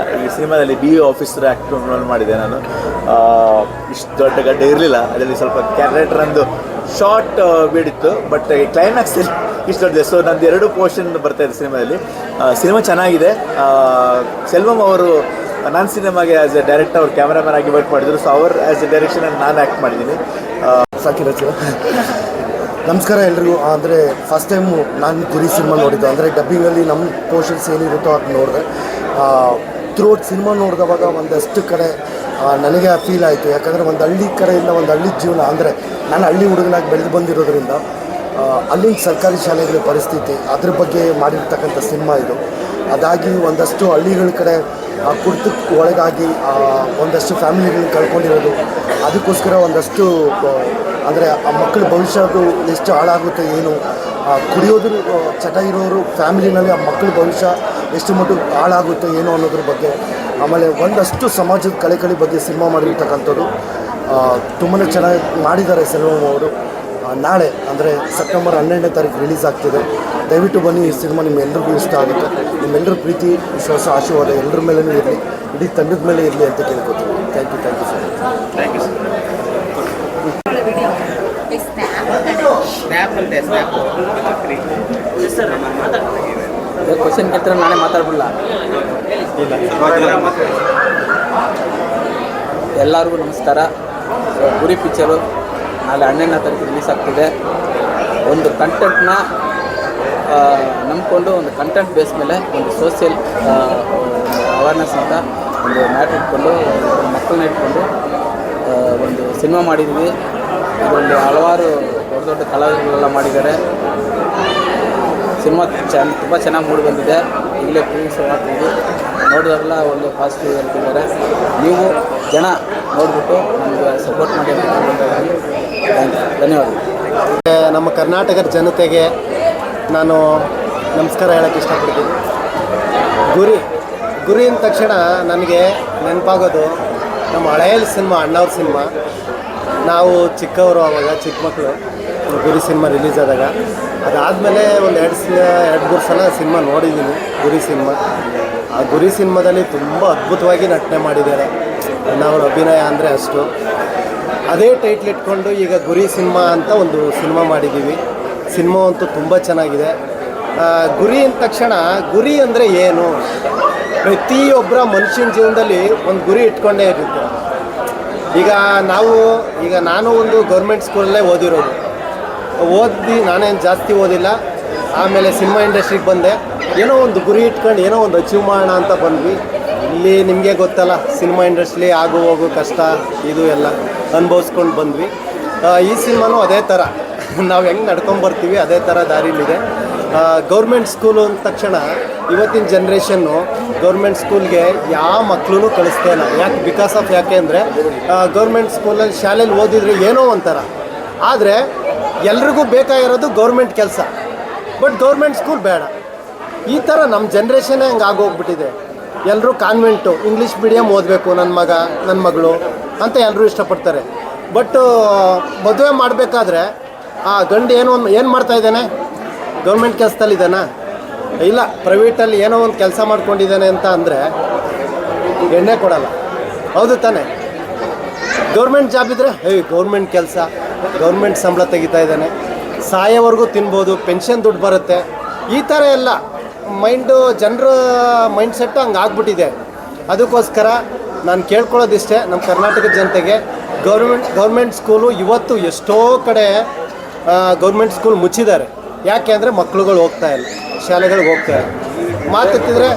ಅಂತ. ಈ ಸಿನಿಮಾದಲ್ಲಿ ಬಿ ಆಫೀಸರ್ ಆ್ಯಕ್ಟ್ ರೋಲ್ ಮಾಡಿದೆ ನಾನು. ಇಷ್ಟು ದೊಡ್ಡ ಗಡ್ಡೆ ಇರಲಿಲ್ಲ. ಅದರಲ್ಲಿ ಸ್ವಲ್ಪ ಕ್ಯಾರೆಕ್ಟರ್ ಅಂದು ಶಾರ್ಟ್ ಬೀಡಿತ್ತು ಬಟ್ ಕ್ಲೈಮ್ಯಾಕ್ಸ್ ಇಷ್ಟು ದೊಡ್ಡದೆ ಸೊ ನಂದು ಎರಡು ಪೋರ್ಷನ್ ಬರ್ತಾ ಇದೆ ಸಿನಿಮಾದಲ್ಲಿ. ಸಿನಿಮಾ ಚೆನ್ನಾಗಿದೆ. ಸೆಲ್ವಂ ಅವರು, ನಾನು ಸಿನಿಮಾಗೆ ಆ್ಯಸ್ ಎ ಡೈರೆಕ್ಟರ್ ಅವ್ರು ಕ್ಯಾಮ್ರಾಮನ್ ಆಗಿ ವರ್ಕ್ ಮಾಡಿದ್ರು. ಸೊ ಅವರ್ ಆ್ಯಸ್ ಎ ಡೈರೆಕ್ಷನ್ ನಾನು ಆ್ಯಕ್ಟ್ ಮಾಡಿದ್ದೀನಿ. ಸಾಕಿರచ్చు ನಮಸ್ಕಾರ ಎಲ್ರಿಗೂ. ಅಂದರೆ ಫಸ್ಟ್ ಟೈಮು ನಾನು ಗುರಿ ಸಿನಿಮಾ ನೋಡಿದ್ದು. ಅಂದರೆ ಡಬ್ಬಿಂಗಲ್ಲಿ ನಮ್ಮ ಪೋರ್ಷನ್ಸ್ ಏನಿರುತ್ತೋ ಅದು ನೋಡಿದೆ. ಥ್ರೂಟ್ ಸಿನಿಮಾ ನೋಡಿದವಾಗ ಒಂದಷ್ಟು ಕಡೆ ನನಗೆ ಫೀಲ್ ಆಯಿತು. ಯಾಕಂದರೆ ಒಂದು ಹಳ್ಳಿ ಕಡೆಯಿಂದ ಒಂದು ಹಳ್ಳಿ ಜೀವನ, ಅಂದರೆ ನಾನು ಹಳ್ಳಿ ಹುಡುಗನಾಗಿ ಬೆಳೆದು ಬಂದಿರೋದ್ರಿಂದ ಅಲ್ಲಿನ ಸರ್ಕಾರಿ ಶಾಲೆಗಳ ಪರಿಸ್ಥಿತಿ, ಅದ್ರ ಬಗ್ಗೆ ಮಾಡಿರ್ತಕ್ಕಂಥ ಸಿನಿಮಾ ಇದು. ಅದಾಗಿ ಒಂದಷ್ಟು ಹಳ್ಳಿಗಳ ಕಡೆ, ಆ ಕುರ್ತಕ್ಕೆ ಒಳಗಾಗಿ ಒಂದಷ್ಟು ಫ್ಯಾಮಿಲಿಗಳನ್ನ ಕಳ್ಕೊಂಡಿರೋದು. ಅದಕ್ಕೋಸ್ಕರ ಒಂದಷ್ಟು ಅಂದರೆ ಆ ಮಕ್ಕಳ ಭವಿಷ್ಯದ್ದು ಎಷ್ಟು ಹಾಳಾಗುತ್ತೆ, ಏನು ಕುಡಿಯೋದು ಚಟ ಇರೋರು, ಫ್ಯಾಮಿಲಿನಲ್ಲಿ ಆ ಮಕ್ಕಳ ಭವಿಷ್ಯ ಎಷ್ಟು ಮಟ್ಟಿಗೆ ಹಾಳಾಗುತ್ತೆ ಏನು ಅನ್ನೋದ್ರ ಬಗ್ಗೆ. ಆಮೇಲೆ ಒಂದಷ್ಟು ಸಮಾಜದ ಕಳೆಕಳಿ ಬಗ್ಗೆ ಸಿನಿಮಾ ಮಾಡಿರ್ತಕ್ಕಂಥದ್ದು ತುಂಬಾ ಚೆನ್ನಾಗಿ ಮಾಡಿದ್ದಾರೆ ಸೆಲ್ವಂ ಅವರು. ನಾಳೆ ಅಂದರೆ ಸೆಪ್ಟೆಂಬರ್ ಹನ್ನೆರಡನೇ ತಾರೀಕು ರಿಲೀಸ್ ಆಗ್ತಿದೆ. ದಯವಿಟ್ಟು ಬನ್ನಿ ಈ ಸಿನಿಮಾ ನಿಮ್ಮೆಲ್ಲರಿಗೂ ಇಷ್ಟ ಆಗುತ್ತೆ. ನಿಮ್ಮೆಲ್ಲರ ಪ್ರೀತಿ ವಿಶ್ವಾಸ ಆಶೀರ್ವಾದ ಎಲ್ಲರ ಮೇಲೂ ಇರಲಿ. ಇಡೀ ತಂಡದ ಮೇಲೆ ಇರಲಿ ಅಂತ ಕೇಳ್ಕೊತೀನಿ. Thank you thank you sir thank you sir question ಕೇಳ್ತಾರೆ ನಾನೇ ಮಾತಾಡ್ಬಿಡಲ್ಲ ಎಲ್ಲರಿಗೂ ನಮಸ್ಕಾರ. ಗುರಿ ಪಿಕ್ಚರು ನಾಳೆ ಹನ್ನೆರಡನೇ ತಾರೀಕು ರಿಲೀಸ್ ಆಗ್ತಿದೆ. ಒಂದು ಕಂಟೆಂಟ್ನ ನಂಬಿಕೊಂಡು ಒಂದು ಕಂಟೆಂಟ್ ಬೇಸ್ ಮೇಲೆ ಒಂದು ಸೋಷಿಯಲ್ ಅವೇರ್ನೆಸ್ ಅಂತ ಒಂದು ಮ್ಯಾಟ್ ಇಟ್ಕೊಂಡು ಮಕ್ಕಳನ್ನ ಇಟ್ಕೊಂಡು ಒಂದು ಸಿನಿಮಾ ಮಾಡಿದ್ವಿ ಇದರಲ್ಲಿ ಹಲವಾರು ದೊಡ್ಡ ದೊಡ್ಡ ಕಲಾವಿದರೆಲ್ಲ ಮಾಡಿದ್ದಾರೆ. ಸಿನಿಮಾ ಚೆನ್ನ ತುಂಬ ಚೆನ್ನಾಗಿ ಮೂಡಿ ಬಂದಿದೆ. ಈಗಲೇ ಪ್ರೀವಿಯಸ್ ಮಾಡ್ತೀವಿ ಒಂದು ಪಾಸಿಟಿವ್ ಹೇಳ್ತಿದ್ದಾರೆ. ನೀವು ಜನ ನೋಡಿಬಿಟ್ಟು ನಮಗೆ ಸಪೋರ್ಟ್ ಮಾಡಿ ಧನ್ಯವಾದಗಳು. ನಮ್ಮ ಕರ್ನಾಟಕದ ಜನತೆಗೆ ನಾನು ನಮಸ್ಕಾರ ಹೇಳೋಕ್ಕೆ ಇಷ್ಟಪಡ್ತೀನಿ. ಗುರಿ ಗುರಿ ಅಂದ ತಕ್ಷಣ ನನಗೆ ನೆನಪಾಗೋದು ನಮ್ಮ ಹಳೆಯ ಸಿನಿಮಾ, ಅಣ್ಣವ್ರ ಸಿನಿಮಾ. ನಾವು ಚಿಕ್ಕವರು ಆವಾಗ ಚಿಕ್ಕ ಮಕ್ಕಳು ಗುರಿ ಸಿನಿಮಾ ರಿಲೀಸ್ ಆದಾಗ ಅದಾದಮೇಲೆ ಒಂದು ಎರಡು ಸ, ಎರಡು ಮೂರು ಸಲ ಸಿನಿಮಾ ನೋಡಿದ್ದೀನಿ ಗುರಿ ಸಿನಿಮಾ. ಆ ಗುರಿ ಸಿನಿಮಾದಲ್ಲಿ ತುಂಬ ಅದ್ಭುತವಾಗಿ ನಟನೆ ಮಾಡಿದ್ದಾರೆ. ಅವ್ರ ಅಭಿನಯ ಅಂದರೆ ಅಷ್ಟು. ಅದೇ ಟೈಟ್ಲ್ ಇಟ್ಕೊಂಡು ಈಗ ಗುರಿ ಸಿನಿಮಾ ಅಂತ ಒಂದು ಸಿನಿಮಾ ಮಾಡಿದ್ದೀವಿ ಸಿನಿಮಾ ಅಂತೂ ತುಂಬ ಚೆನ್ನಾಗಿದೆ. ಗುರಿ ಅಂದ ತಕ್ಷಣ ಗುರಿ ಅಂದರೆ ಏನು? ಪ್ರತಿಯೊಬ್ಬರ ಮನುಷ್ಯನ ಜೀವನದಲ್ಲಿ ಒಂದು ಗುರಿ ಇಟ್ಕೊಂಡೇ ಇರುತ್ತೆ. ಈಗ ನಾವು, ಈಗ ನಾನು ಒಂದು ಗೌರ್ಮೆಂಟ್ ಸ್ಕೂಲಲ್ಲೇ ಓದಿರೋದು. ಓದಿ ನಾನೇನು ಜಾಸ್ತಿ ಓದಿಲ್ಲ. ಆಮೇಲೆ ಸಿನಿಮಾ ಇಂಡಸ್ಟ್ರಿಗೆ ಬಂದೆ. ಏನೋ ಒಂದು ಗುರಿ ಇಟ್ಕೊಂಡು ಏನೋ ಒಂದು ಅಚೀವ್ ಮಾಡೋಣ ಅಂತ ಬಂದ್ವಿ. ಇಲ್ಲಿ ನಿಮಗೆ ಗೊತ್ತಲ್ಲ, ಸಿನಿಮಾ ಇಂಡಸ್ಟ್ರಿ ಆಗು ಹೋಗು ಕಷ್ಟ, ಇದು ಎಲ್ಲ ಅನುಭವಿಸ್ಕೊಂಡು ಬಂದ್ವಿ. ಈ ಸಿನಿಮಾನೂ ಅದೇ ಥರ ನಾವು ಹೆಂಗೆ ನಡ್ಕೊಂಬರ್ತೀವಿ, ಅದೇ ಥರ ದಾರಿಲಿದೆ. ಗೌರ್ಮೆಂಟ್ ಸ್ಕೂಲು ಅಂದ ತಕ್ಷಣ ಇವತ್ತಿನ ಜನ್ರೇಷನ್ನು ಗೌರ್ಮೆಂಟ್ ಸ್ಕೂಲ್ಗೆ ಯಾವ ಮಕ್ಕಳೂ ಕಳಿಸ್ತಾ ಇಲ್ಲ. ಯಾಕೆ ಬಿಕಾಸ್ ಆಫ್ ಯಾಕೆ ಅಂದರೆ ಗೌರ್ಮೆಂಟ್ ಸ್ಕೂಲಲ್ಲಿ ಶಾಲೆಯಲ್ಲಿ ಓದಿದ್ರೆ ಏನೋ ಒಂಥರ. ಆದರೆ ಎಲ್ರಿಗೂ ಬೇಕಾಗಿರೋದು ಗೌರ್ಮೆಂಟ್ ಕೆಲಸ. ಬಟ್ ಗೌರ್ಮೆಂಟ್ ಸ್ಕೂಲ್ ಬೇಡ. ಈ ಥರ ನಮ್ಮ ಜನ್ರೇಷನ್ನೇ ಹಂಗೆ ಆಗೋಗ್ಬಿಟ್ಟಿದೆ. ಎಲ್ಲರೂ ಕಾನ್ವೆಂಟು ಇಂಗ್ಲೀಷ್ ಮೀಡಿಯಮ್ ಓದಬೇಕು ನನ್ನ ಮಗ ನನ್ನ ಮಗಳು ಅಂತ ಎಲ್ಲರೂ ಇಷ್ಟಪಡ್ತಾರೆ. ಬಟ್ ಮದುವೆ ಮಾಡಬೇಕಾದ್ರೆ, ಆ ಗಂಡು ಏನೋ ಒಂದು, ಏನು ಮಾಡ್ತಾ ಇದ್ದಾನೆ? ಗೌರ್ಮೆಂಟ್ ಕೆಲಸದಲ್ಲಿ ಇದ್ದಾನಾ? ಇಲ್ಲ ಪ್ರೈವೇಟಲ್ಲಿ ಏನೋ ಒಂದು ಕೆಲಸ ಮಾಡ್ಕೊಂಡಿದ್ದಾನೆ ಅಂತ ಅಂದರೆ ಎಣ್ಣೆ ಕೊಡಲ್ಲ. ಹೌದು ತಾನೆ. ಗೌರ್ಮೆಂಟ್ ಜಾಬ್ ಇದ್ದರೆ ಹೇ ಗೌರ್ಮೆಂಟ್ ಕೆಲಸ. ಗೌರ್ಮೆಂಟ್ ಸಂಬಳ ತೆಗಿತಾ ಇದ್ದಾನೆ. ಸಾಯೋವರೆಗೂ ತಿನ್ಬೋದು, ಪೆನ್ಷನ್ ದುಡ್ಡು ಬರುತ್ತೆ. ಈ ಥರ ಎಲ್ಲ ಮೈಂಡು ಜನರ ಮೈಂಡ್ ಸೆಟ್ ಹಂಗೆ ಆಗ್ಬಿಟ್ಟಿದೆ. ಅದಕ್ಕೋಸ್ಕರ ನಾನು ಕೇಳ್ಕೊಳ್ಳೋದಿಷ್ಟೇ, ನಮ್ಮ ಕರ್ನಾಟಕದ ಜನತೆಗೆ ಗೌರ್ಮೆಂಟ್ ಗೌರ್ಮೆಂಟ್ ಸ್ಕೂಲು ಇವತ್ತು ಎಷ್ಟೋ ಕಡೆ ಗೌರ್ಮೆಂಟ್ ಸ್ಕೂಲ್ ಮುಚ್ಚಿದ್ದಾರೆ. ಯಾಕೆ ಅಂದರೆ ಮಕ್ಳುಗಳು ಹೋಗ್ತಾ ಇಲ್ಲ, ಶಾಲೆಗಳಿಗೆ ಹೋಗ್ತಾ ಇಲ್ಲ. ಮಾತೆತ್ತಿದ್ರೆ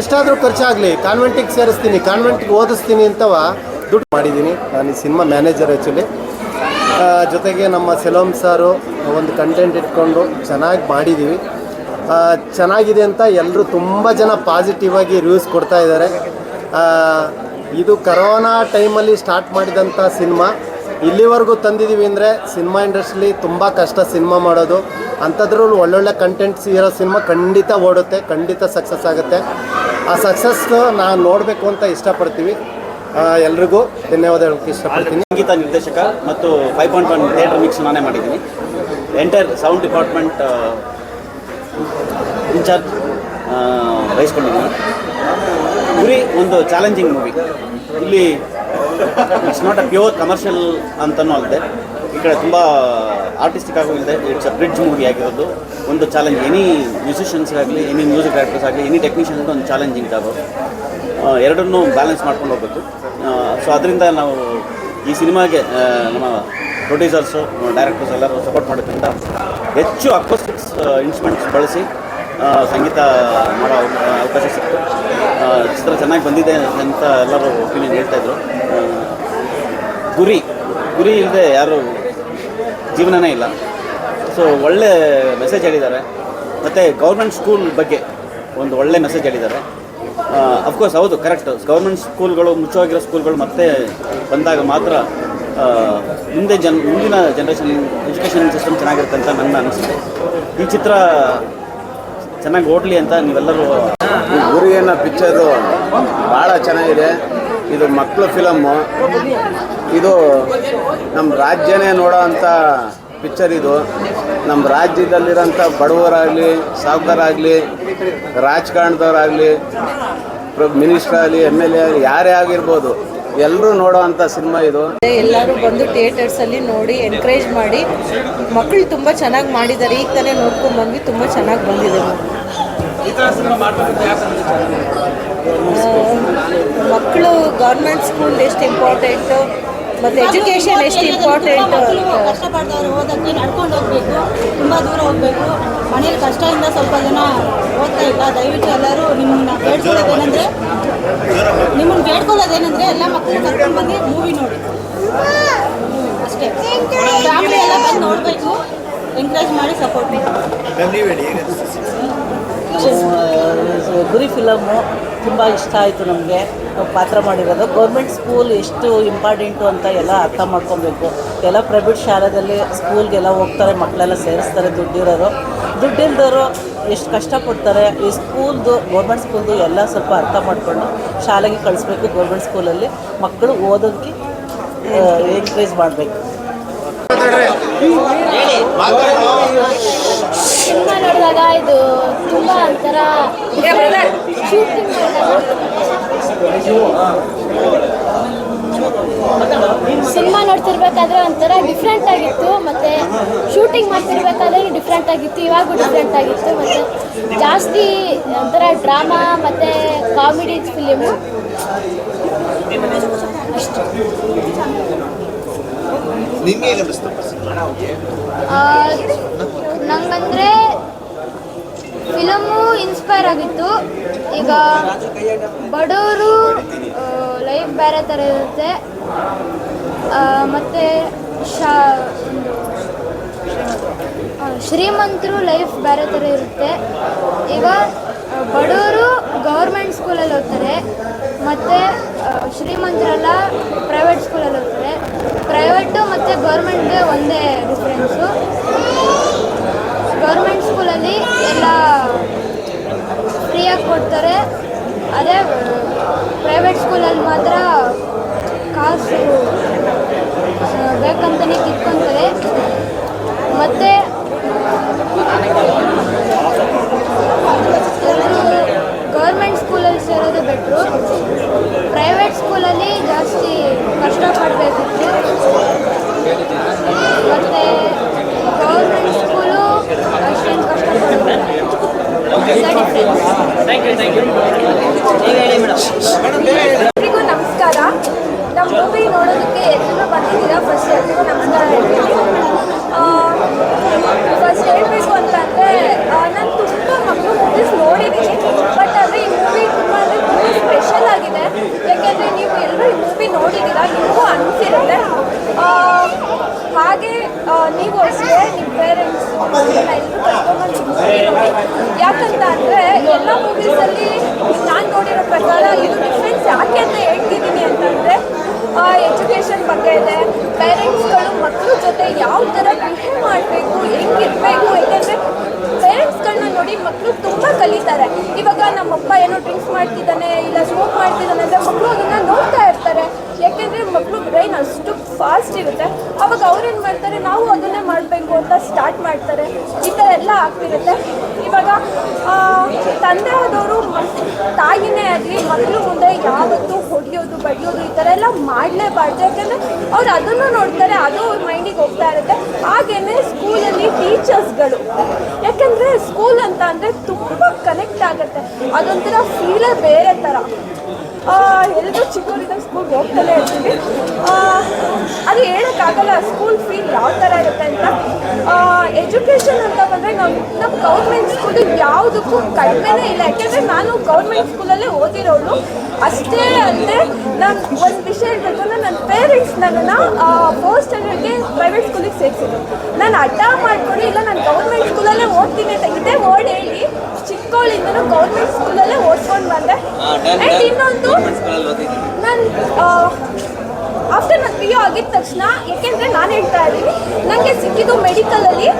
ಎಷ್ಟಾದರೂ ಖರ್ಚಾಗಲಿ, ಕಾನ್ವೆಂಟಿಗೆ ಸೇರಿಸ್ತೀನಿ, ಕಾನ್ವೆಂಟಿಗೆ ಓದಿಸ್ತೀನಿ ಅಂತವ ದುಡ್ಡು ಮಾಡಿದ್ದೀನಿ. ನಾನು ಈ ಸಿನಿಮಾ ಮ್ಯಾನೇಜರ್ ಆ್ಯಕ್ಚುಲಿ ಜೊತೆಗೆ ನಮ್ಮ ಸೆಲೋಮ್ ಸಾರು ಒಂದು ಕಂಟೆಂಟ್ ಇಟ್ಕೊಂಡು ಚೆನ್ನಾಗಿ ಮಾಡಿದ್ದೀವಿ ಚೆನ್ನಾಗಿದೆ ಅಂತ ಎಲ್ಲರೂ ತುಂಬ ಜನ ಪಾಸಿಟಿವ್ ಆಗಿ ರಿವ್ಯೂಸ್ ಕೊಡ್ತಾ ಇದ್ದಾರೆ. ಇದು ಕರೋನಾ ಟೈಮಲ್ಲಿ ಸ್ಟಾರ್ಟ್ ಮಾಡಿದಂಥ ಸಿನಿಮಾ ಇಲ್ಲಿವರೆಗೂ ತಂದಿದ್ದೀವಿ ಅಂದರೆ ಸಿನಿಮಾ ಇಂಡಸ್ಟ್ರಿಲಿ ತುಂಬ ಕಷ್ಟ ಸಿನಿಮಾ ಮಾಡೋದು. ಅಂಥದ್ರಲ್ಲಿ ಒಳ್ಳೊಳ್ಳೆ ಕಂಟೆಂಟ್ಸ್ ಇರೋ ಸಿನಿಮಾ ಖಂಡಿತ ಓಡುತ್ತೆ, ಖಂಡಿತ ಸಕ್ಸಸ್ ಆಗುತ್ತೆ. ಆ ಸಕ್ಸಸ್ ನಾನು ನೋಡಬೇಕು ಅಂತ ಇಷ್ಟಪಡ್ತೀವಿ. ಎಲ್ರಿಗೂ ಧನ್ಯವಾದ ಹೇಳೋಕ್ಕೆ ಇಷ್ಟಪಡ್ತೀನಿ. ಸಂಗೀತ ನಿರ್ದೇಶಕ ಮತ್ತು five point one theatre mix ನಾನೇ ಮಾಡಿದ್ದೀನಿ. Entire sound department in charge ವಹಿಸ್ಕೊಂಡಿದ್ದೀನಿ. ಗುರಿ ಒಂದು ಚಾಲೆಂಜಿಂಗ್ ಮೂವಿ ಇಲ್ಲಿ it's not a pure commercial ಅಂತಲೂ ಅಲ್ಲದೆ ಕಡೆ ತುಂಬ ಆರ್ಟಿಸ್ಟಿಕ್ ಆಗೂ ಇಟ್ಸ್ ಅ ಬ್ರಿಡ್ಜ್ ಮೂವಿ ಆಗಿರೋದು. ಒಂದು ಚಾಲೆಂಜ್ ಎನಿ ಮ್ಯೂಸಿಷಿಯನ್ಸ್ ಆಗಲಿ ಎನಿ ಮ್ಯೂಸಿಕ್ ಡೈರೆಕ್ಟರ್ಸ್ ಆಗಲಿ ಎನಿ ಟೆಕ್ನಿಷಿಯನ್ಸ್ ಒಂದು ಚಾಲೆಂಜಿಂಗ್ ಜಾಬು ಎರಡನ್ನೂ ಬ್ಯಾಲೆನ್ಸ್ ಮಾಡ್ಕೊಂಡು ಹೋಗ್ಬೇಕು. ಸೊ ಅದರಿಂದ ನಾವು ಈ ಸಿನಿಮಾಗೆ ನಮ್ಮ ಪ್ರೊಡ್ಯೂಸರ್ಸು ಡೈರೆಕ್ಟರ್ಸ್ ಎಲ್ಲರೂ ಸಪೋರ್ಟ್ ಮಾಡೋದ್ರಿಂದ ಹೆಚ್ಚು ಅಕ್ವಸ್ಟಿಕ್ಸ್ ಇನ್ಸ್ಟ್ರೂಮೆಂಟ್ಸ್ ಬಳಸಿ ಸಂಗೀತ ಮಾಡೋ ಅವಕಾಶ ಸಿಕ್ತು. ಚಿತ್ರ ಚೆನ್ನಾಗಿ ಬಂದಿದೆ ಅಂತ ಎಲ್ಲರೂ ಒಪಿನಿಯನ್ ಹೇಳ್ತಾಯಿದ್ರು ಗುರಿ ಗುರಿ ಇಲ್ಲದೆ ಯಾರು ಜೀವನನೇ ಇಲ್ಲ. ಸೊ ಒಳ್ಳೆ ಮೆಸೇಜ್ ಹೇಳಿದ್ದಾರೆ. ಮತ್ತು ಗೌರ್ಮೆಂಟ್ ಸ್ಕೂಲ್ ಬಗ್ಗೆ ಒಂದು ಒಳ್ಳೆ ಮೆಸೇಜ್ ಹೇಳಿದ್ದಾರೆ. ಅಫ್ಕೋರ್ಸ್ ಹೌದು ಕರೆಕ್ಟ್ ಗೌರ್ಮೆಂಟ್ ಸ್ಕೂಲ್ಗಳು ಮುಚ್ಚೋಗಿರೋ ಸ್ಕೂಲ್ಗಳು ಮತ್ತೆ ಬಂದಾಗ ಮಾತ್ರ ಮುಂದೆ ಜನ್, ಮುಂದಿನ ಜನ್ರೇಷನ್ ಎಜುಕೇಷನ್ ಸಿಸ್ಟಮ್ ಚೆನ್ನಾಗಿರುತ್ತೆ ಅಂತ ನನ್ನ ಅನಿಸುತ್ತೆ. ಈ ಚಿತ್ರ ಚೆನ್ನಾಗಿ ಓಡಲಿ ಅಂತ ನೀವೆಲ್ಲರೂ ಗುರಿಯನ್ನು ಪಿಚ್ಚರು ಭಾಳ ಚೆನ್ನಾಗಿದೆ. ಇದು ಮಕ್ಕಳ ಫಿಲಮ್ಮು ಇದು ನಮ್ಮ ರಾಜ್ಯನೇ ನೋಡೋ ಅಂಥ ಪಿಕ್ಚರ್ ಇದು. ನಮ್ಮ ರಾಜ್ಯದಲ್ಲಿರೋಂಥ ಬಡವರಾಗಲಿ ಸಾಹುಕಾರಾಗಲಿ ರಾಜಕಾರಣದವರಾಗಲಿ ಮಿನಿಸ್ಟರ್ ಆಗಲಿ ಎಂ ಎಲ್ ಎ ಆಗಲಿ, ಯಾರೇ ಆಗಿರ್ಬೋದು, ಎಲ್ಲರೂ ನೋಡೋ ಅಂಥ ಸಿನಿಮಾ ಇದು. ಎಲ್ಲರೂ ಬಂದು ಥಿಯೇಟರ್ಸಲ್ಲಿ ನೋಡಿ ಎನ್ಕರೇಜ್ ಮಾಡಿ ಮಕ್ಕಳು ತುಂಬ ಚೆನ್ನಾಗಿ ಮಾಡಿದ್ದಾರೆ. ಈಗ ತಾನೇ ನೋಡ್ಕೊಂಡು ಬಂದ್ವಿ, ತುಂಬ ಚೆನ್ನಾಗಿ ಬಂದಿದೆ. ಮಕ್ಕಳು ಗೌರ್ಮೆಂಟ್ ಸ್ಕೂಲ್ ಎಷ್ಟು ಇಂಪಾರ್ಟೆಂಟು ಮತ್ತು ಎಜುಕೇಷನ್ ಎಷ್ಟು ಇಂಪಾರ್ಟೆಂಟ್ ಕಷ್ಟಪಡ್ತಾರೆ ಓದಕ್ಕೆ ನಡ್ಕೊಂಡು ಹೋಗ್ಬೇಕು ತುಂಬ ದೂರ ಹೋಗ್ಬೇಕು. ಮನೇಲಿ ಕಷ್ಟದಿಂದ ಸ್ವಲ್ಪ ಜನ ಓದ್ತಾ ಇಲ್ಲ. ದಯವಿಟ್ಟು ಎಲ್ಲರೂ ನಿಮ್ಮನ್ನ ಬೇಡ್ಕೊಳ್ಳೋದೇನೆಂದರೆ ನಿಮ್ಮನ್ನು ಬೇಡ್ಕೊಳ್ಳೋದೇನೆಂದರೆ ಎಲ್ಲ ಮಕ್ಕಳು ಕರ್ಕೊಂಡು ಬಂದು ಮೂವಿ ನೋಡಿ. ಅಷ್ಟೇ. ಫ್ಯಾಮಿಲಿ ಎಲ್ಲ ಬಂದು ನೋಡಬೇಕು. ಎಂಕರೇಜ್ ಮಾಡಿ ಸಪೋರ್ಟ್ ಮಾಡಿ ಗುರಿ ಫಿಲಮು ತುಂಬ ಇಷ್ಟ ಆಯಿತು ನಮಗೆ. ಪಾತ್ರ ಮಾಡಿರೋದು. ಗೌರ್ಮೆಂಟ್ ಸ್ಕೂಲ್ ಎಷ್ಟು ಇಂಪಾರ್ಟೆಂಟು ಅಂತ ಎಲ್ಲ ಅರ್ಥ ಮಾಡ್ಕೊಬೇಕು. ಎಲ್ಲ ಪ್ರೈವೇಟ್ ಶಾಲೆಯಲ್ಲಿ ಸ್ಕೂಲ್ಗೆಲ್ಲ ಹೋಗ್ತಾರೆ ಮಕ್ಕಳೆಲ್ಲ ಸೇರಿಸ್ತಾರೆ, ದುಡ್ಡಿರೋರು. ದುಡ್ಡಿಲ್ದವರು ಎಷ್ಟು ಕಷ್ಟಪಡ್ತಾರೆ. ಈ ಸ್ಕೂಲ್ದು ಗೌರ್ಮೆಂಟ್ ಸ್ಕೂಲ್ದು ಎಲ್ಲ ಸ್ವಲ್ಪ ಅರ್ಥ ಮಾಡಿಕೊಂಡು ಶಾಲೆಗೆ ಕಳಿಸ್ಬೇಕು ಗೌರ್ಮೆಂಟ್ ಸ್ಕೂಲಲ್ಲಿ ಮಕ್ಕಳು ಓದೋದಕ್ಕೆ ಎಂಕರೇಜ್ ಮಾಡಬೇಕು. ಸಿನಿಮಾ ನೋಡಿದಾಗ ಇದು ತುಂಬ ಒಂಥರ ಶೂಟಿಂಗ್ ಸಿನಿಮಾ ನೋಡ್ತಿರ್ಬೇಕಾದ್ರೆ ಒಂಥರ ಡಿಫ್ರೆಂಟ್ ಆಗಿತ್ತು. ಮತ್ತೆ ಶೂಟಿಂಗ್ ಮಾಡ್ತಿರ್ಬೇಕಾದ್ರೆ ಡಿಫ್ರೆಂಟ್ ಆಗಿತ್ತು. ಇವಾಗೂ ಡಿಫ್ರೆಂಟ್ ಆಗಿತ್ತು. ಮತ್ತೆ ಜಾಸ್ತಿ ಒಂಥರ ಡ್ರಾಮಾ ಮತ್ತೆ ಕಾಮಿಡಿ ಫಿಲಿಮು ನಂಗಂದರೆ ಫಿಲಮು ಇನ್ಸ್ಪೈರ್ ಆಗಿತ್ತು. ಈಗ ಬಡವರು ಲೈಫ್ ಬೇರೆ ಥರ ಇರುತ್ತೆ. ಮತ್ತು ಶಾ ಶ್ರೀಮಂತರು ಲೈಫ್ ಬೇರೆ ಥರ ಇರುತ್ತೆ. ಈಗ ಬಡವರು ಗೌರ್ಮೆಂಟ್ ಸ್ಕೂಲಲ್ಲಿ ಓದ್ತಾರೆ. ಮತ್ತು ಶ್ರೀಮಂತರೆಲ್ಲ ಪ್ರೈವೇಟ್ ಸ್ಕೂಲಲ್ಲಿ ಓದ್ತಾರೆ. ಪ್ರೈವೇಟು ಮತ್ತು ಗೌರ್ಮೆಂಟ್ಗೆ ಒಂದೇ ಡಿಫ್ರೆನ್ಸು ಗೌರ್ಮೆಂಟ್ ಸ್ಕೂಲಲ್ಲಿ ಎಲ್ಲ ಫ್ರೀಯಾಗಿ ಕೊಡ್ತಾರೆ. ಅದೇ ಪ್ರೈವೇಟ್ ಸ್ಕೂಲಲ್ಲಿ ಮಾತ್ರ ಕಾಸು ಬೇಕಂತಲೇ ಕಿತ್ಕೊತಾರೆ. ಮತ್ತು ಗೌರ್ಮೆಂಟ್ ಸ್ಕೂಲಲ್ಲಿ ಸೇರೋದು ಬೆಟ್ರು ಪ್ರೈವೇಟ್ ಸ್ಕೂಲಲ್ಲಿ ಜಾಸ್ತಿ ಕಷ್ಟಪಡಬೇಕಿತ್ತು ಮತ್ತು ಗೌರ್ಮೆಂಟ್ ಸ್ಕೂಲು ಅಷ್ಟೇನು ಕಷ್ಟಪಡೋದಿಲ್ಲ ಎಲ್ರಿಗೂ ನಮಸ್ಕಾರ ನಮ್ಮ ಮೂವಿ ನೋಡೋದಕ್ಕೆ ಎಲ್ಲರೂ ಬಂದಿದ್ದೀರಾ ಫಸ್ಟ್ ಎಲ್ರಿಗೂ ನಮಸ್ಕಾರ ಹೇಳ್ತೀನಿ ಫಸ್ಟ್ ಹೇಳಬೇಕು ಅಂತಂದರೆ ನಾನು ತುಂಬ ಮಕ್ಕಳು ಮೂವೀಸ್ ನೋಡಿದ್ದೀನಿ ಬಟ್ ಆದರೆ ಈ ಮೂವಿ ತುಂಬ ಅಂದರೆ ತುಂಬ ಸ್ಪೆಷಲ್ ಆಗಿದೆ ಯಾಕೆಂದರೆ ನೀವು ಎಲ್ಲರೂ ಈ ಮೂವಿ ನೋಡಿದ್ದೀರಾ ನಿಮಗೂ ಅನಿಸಿರುತ್ತೆ ಹಾಗೆ ಆ, ನೀವು ಅಷ್ಟೇ ನಿಮ್ಮ ಪೇರೆಂಟ್ಸ್ ಎಲ್ಲರೂ ಕರ್ಕೊಂಡ್ಬಂದು ಮೂವಿ ನೋಡಿ ಯಾಕಂತ ಅಂದರೆ ಎಲ್ಲ ಮೂವೀಸಲ್ಲಿ ನಾನು ನೋಡಿರೋ ಪ್ರಕಾರ ಇದು ಡಿಫ್ರೆನ್ಸ್ ಯಾಕೆ ಅಂತ ಹೇಳ್ತಿದ್ದೀನಿ ಅಂತಂದರೆ ಎಜುಕೇಷನ್ ಬಗ್ಗೆ ಇದೆ. ಪೇರೆಂಟ್ಸ್ಗಳು ಮಕ್ಕಳ ಜೊತೆ ಯಾವ ಥರ ಬಿಹೇವ್ ಮಾಡಬೇಕು ಹೆಂಗಿರಬೇಕು ಯಾಕೆಂದರೆ ಪೇರೆಂಟ್ಸ್ಗಳನ್ನ ನೋಡಿ ಮಕ್ಕಳು ತುಂಬ ಕಲಿತಾರೆ. ಇವಾಗ ನಮ್ಮಪ್ಪ ಏನೋ ಡ್ರಿಂಕ್ಸ್ ಮಾಡ್ತಿದ್ದಾನೆ, ಇಲ್ಲ ಸ್ಮೋಕ್ ಮಾಡ್ತಿದ್ದಾನೆ ಅಂದರೆ ಮಕ್ಕಳು ಅದನ್ನು ನೋಡ್ತಾ ಇರ್ತಾರೆ. ಯಾಕೆಂದರೆ ಮಕ್ಕಳು ಬ್ರೈನ್ ಅಷ್ಟು ಫಾಸ್ಟ್ ಇರುತ್ತೆ. ಅವಾಗ ಅವ್ರೇನು ಮಾಡ್ತಾರೆ? ನಾವು ಅದನ್ನೇ ಮಾಡಬೇಕು ಅಂತ ಸ್ಟಾರ್ಟ್ ಮಾಡ್ತಾರೆ. ಈ ಥರ ಎಲ್ಲ ಆಗ್ತಿರುತ್ತೆ. ಇವಾಗ ತಂದೆ ಆದವರು ತಾಯಿನೇ ಆಗಲಿ ಮಕ್ಕಳು ಮುಂದೆ ಯಾವತ್ತೂ ಹೊಡೆಯೋದು, ಬಡಿಯೋದು ಈ ಥರ ಎಲ್ಲ ಮಾಡಲೇಬಾರ್ದು. ಯಾಕಂದರೆ ಅವ್ರು ಅದನ್ನು ನೋಡ್ತಾರೆ, ಅದು ಅವ್ರ ಮೈಂಡಿಗೆ ಹೋಗ್ತಾ ಇರುತ್ತೆ. ಹಾಗೇನೆ ಸ್ಕೂಲಲ್ಲಿ ಟೀಚರ್ಸ್ಗಳು ಯಾಕಂದರೆ ಸ್ಕೂಲ್ ಅಂತ ಅಂದರೆ ತುಂಬ ಕನೆಕ್ಟ್ ಆಗುತ್ತೆ. ಅದೊಂಥರ ಫೀಲೇ ಬೇರೆ ಥರ ಎಲ್ಲರೂ ಚಿಕ್ಕವರಿದ್ದಾಗ ಸ್ಕೂಲ್ಗೆ ಹೋಗ್ತಾನೆ ಇರ್ತೀವಿ. ಅದು ಹೇಳೋಕ್ಕಾಗಲ್ಲ, ಸ್ಕೂಲ್ ಫೀಲ್ ಯಾವ ಥರ ಇರುತ್ತೆ ಅಂತ. ಎಜುಕೇಷನ್ ಅಂತ ಬಂದರೆ ನಾವು ನಮ್ಮ ಗೌರ್ಮೆಂಟ್ ಸ್ಕೂಲು ಯಾವುದಕ್ಕೂ ಕಡಿಮೆನೇ ಇಲ್ಲ. ಯಾಕೆಂದರೆ ನಾನು ಗೌರ್ಮೆಂಟ್ ಸ್ಕೂಲಲ್ಲೇ ಓದಿರೋಳು. ಅಷ್ಟೇ ಅಂದರೆ ನಾನು ಒಂದು ವಿಷಯ ಹೇಳ್ಬೇಕಂದ್ರೆ ನನ್ನ ಪೇರೆಂಟ್ಸ್ ನನ್ನನ್ನು ಪೋಸ್ಟ್ ಸ್ಟ್ಯಾಂಡರ್ಡ್ಗೆ ಪ್ರೈವೇಟ್ ಸ್ಕೂಲಿಗೆ ಸೇರಿಸಿದ್ರು ನಾನು ಅಡ್ಡ ಮಾಡ್ಕೊಂಡು ಇಲ್ಲ ನಾನು ಗೌರ್ಮೆಂಟ್ ಸ್ಕೂಲಲ್ಲೇ ಓದ್ತೀನಿ ಅಂತ ಇದೇ ವರ್ಡ್ ಹೇಳಿ ಚಿಕ್ಕವಳಿಂದನೂ ಗೌರ್ಮೆಂಟ್ ಸ್ಕೂಲಲ್ಲೇ ಓದ್ಕೊಂಡು ಬಂದೆ. ಆ್ಯಂಡ್ ಇನ್ನೊಂದು ನಾನು ಆಫ್ಟರ್ ನಾನು ಪಿ ಯು ಆಗಿದ ತಕ್ಷಣ ಯಾಕೆಂದರೆ ನಾನು ಹೇಳ್ತಾ ಇದ್ದೀನಿ ನನಗೆ ಸಿಕ್ಕಿದ್ದು ಮೆಡಿಕಲಲ್ಲಿ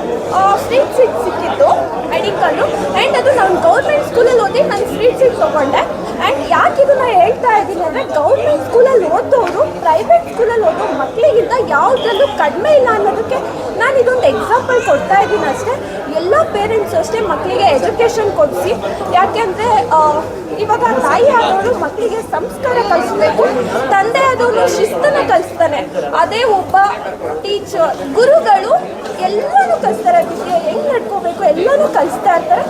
ಫ್ರೀ ಸೀಟ್ ಸಿಕ್ಕಿತ್ತು ಮೆಡಿಕಲ್ಲು ಆ್ಯಂಡ್ ಅದು ನಾನು ಗೌರ್ಮೆಂಟ್ ಸ್ಕೂಲಲ್ಲಿ ಓದಿ ನಾನು ಫ್ರೀ ಸೀಟ್ ತೊಗೊಂಡೆ. ಆ್ಯಂಡ್ ಯಾಕಿದು ನಾನು ಹೇಳ್ತಾ ಇದ್ದೀನಿ ಅಂದರೆ ಗೌರ್ಮೆಂಟ್ ಸ್ಕೂಲಲ್ಲಿ ಓದೋರು ಪ್ರೈವೇಟ್ ಸ್ಕೂಲಲ್ಲಿ ಓದೋ ಮಕ್ಕಳಿಗಿಂತ ಯಾವುದ್ರಲ್ಲೂ ಕಡಿಮೆ ಇಲ್ಲ ಅನ್ನೋದಕ್ಕೆ ನಾನು ಇದೊಂದು ಎಕ್ಸಾಂಪಲ್ ಕೊಡ್ತಾ ಇದ್ದೀನಿ ಅಷ್ಟೇ. ಎಲ್ಲ ಪೇರೆಂಟ್ಸ್ ಅಷ್ಟೇ ಮಕ್ಕಳಿಗೆ ಎಜುಕೇಷನ್ ಕೊಡಿಸಿ. ಯಾಕೆಂದರೆ ಇವಾಗ ತಾಯಿ ಆದವರು ಮಕ್ಕಳಿಗೆ ಸಂಸ್ಕಾರ ಕಲಿಸ್ಬೇಕು, ತಂದೆ ಆದವನು ಶಿಸ್ತನ್ನು ಕಲಿಸ್ತಾನೆ. ಅದೇ ಒಬ್ಬ ಟೀಚರ್ ಗುರುಗಳು ಎಲ್ಲನೂ ಕಲಿಸ್ತಾರೆ. ವಿದ್ಯೆ ಹೆಂಗೆ ನಡ್ಕೋಬೇಕು ಎಲ್ಲನೂ ಕಲಿಸ್ತಾ ಇರ್ತಾರೆ.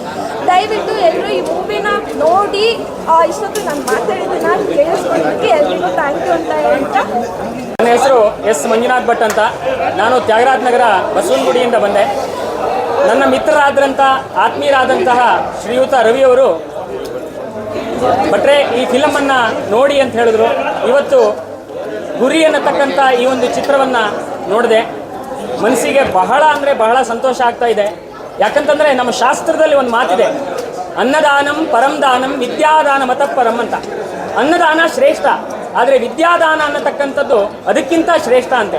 ದಯವಿಟ್ಟು ಎಲ್ಲರೂ ಈ ಮೂವಿನ ನೋಡಿ ಇಷ್ಟೊತ್ತು ನಾನು ಮಾತಾಡಿದ್ದನ್ನ ಕೇಳಿಸ್ಕೊಳ್ಳೋದಕ್ಕೆ ಎಲ್ರಿಗೂ ಥ್ಯಾಂಕ್ ಯು ಅಂತ ಹೇಳ್ತಾ. ನನ್ನ ಹೆಸರು ಎಸ್ ಮಂಜುನಾಥ್ ಭಟ್ ಅಂತ. ನಾನು ತ್ಯಾಗರಾಜ ನಗರ ಬಸವನಗುಡಿಯಿಂದ ಬಂದೆ. ನನ್ನ ಮಿತ್ರರಾದಂಥ ಆತ್ಮೀಯರಾದಂತಹ ಶ್ರೀಯುತ ರವಿಯವರು ಭಟ್ರೆ, ಈ ಫಿಲಮನ್ನು ನೋಡಿ ಅಂತ ಹೇಳಿದ್ರು. ಇವತ್ತು ಗುರಿ ಅನ್ನತಕ್ಕಂಥ ಈ ಒಂದು ಚಿತ್ರವನ್ನು ನೋಡಿದೆ. ಮನಸ್ಸಿಗೆ ಬಹಳ ಅಂದರೆ ಬಹಳ ಸಂತೋಷ ಆಗ್ತಾ ಇದೆ. ಯಾಕಂತಂದರೆ ನಮ್ಮ ಶಾಸ್ತ್ರದಲ್ಲಿ ಒಂದು ಮಾತಿದೆ, ಅನ್ನದಾನಂ ಪರಂ ದಾನಂ ವಿದ್ಯಾದಾನ ಮತಪರಂ ಅಂತ. ಅನ್ನದಾನ ಶ್ರೇಷ್ಠ, ಆದರೆ ವಿದ್ಯಾದಾನ ಅನ್ನತಕ್ಕಂಥದ್ದು ಅದಕ್ಕಿಂತ ಶ್ರೇಷ್ಠ ಅಂತೆ.